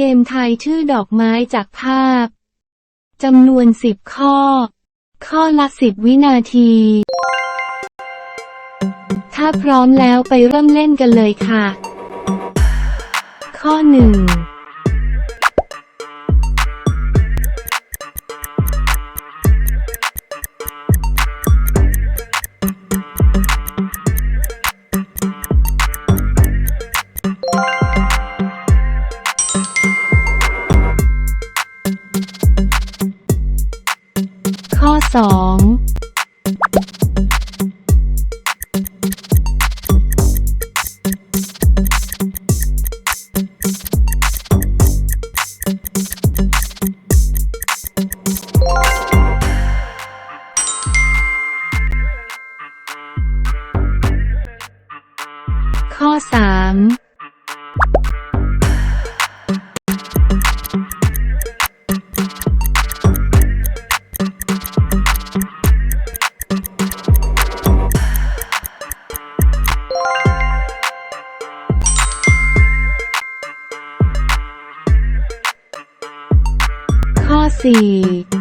เกมทายชื่อดอกไม้จากภาพ จำนวนสิบข้อ ข้อละสิบวินาที ถ้าพร้อมแล้วไปเริ่มเล่นกันเลยค่ะ ข้อหนึ่ง ข้อสองข้อสาม ข้อ 4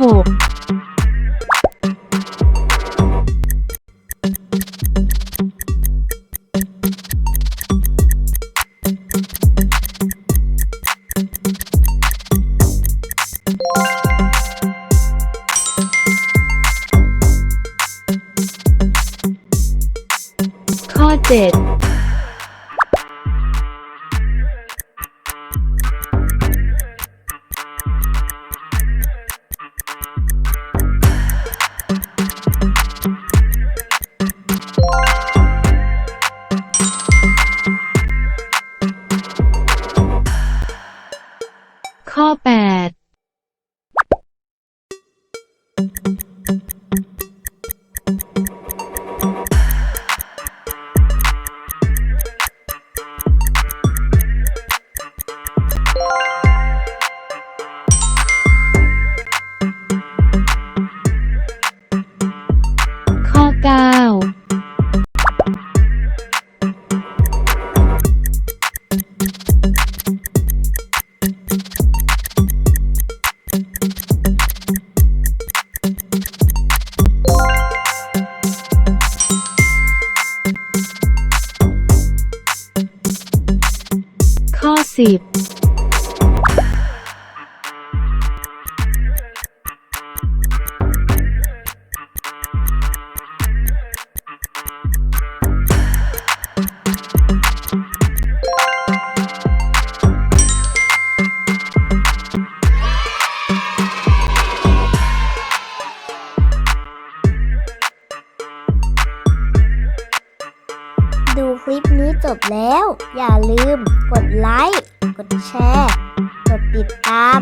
6ข้อ 7 ข้อ 10 ลิปนี้จบแล้ว อย่าลืมกดไลค์ กดแชร์ กดติดตาม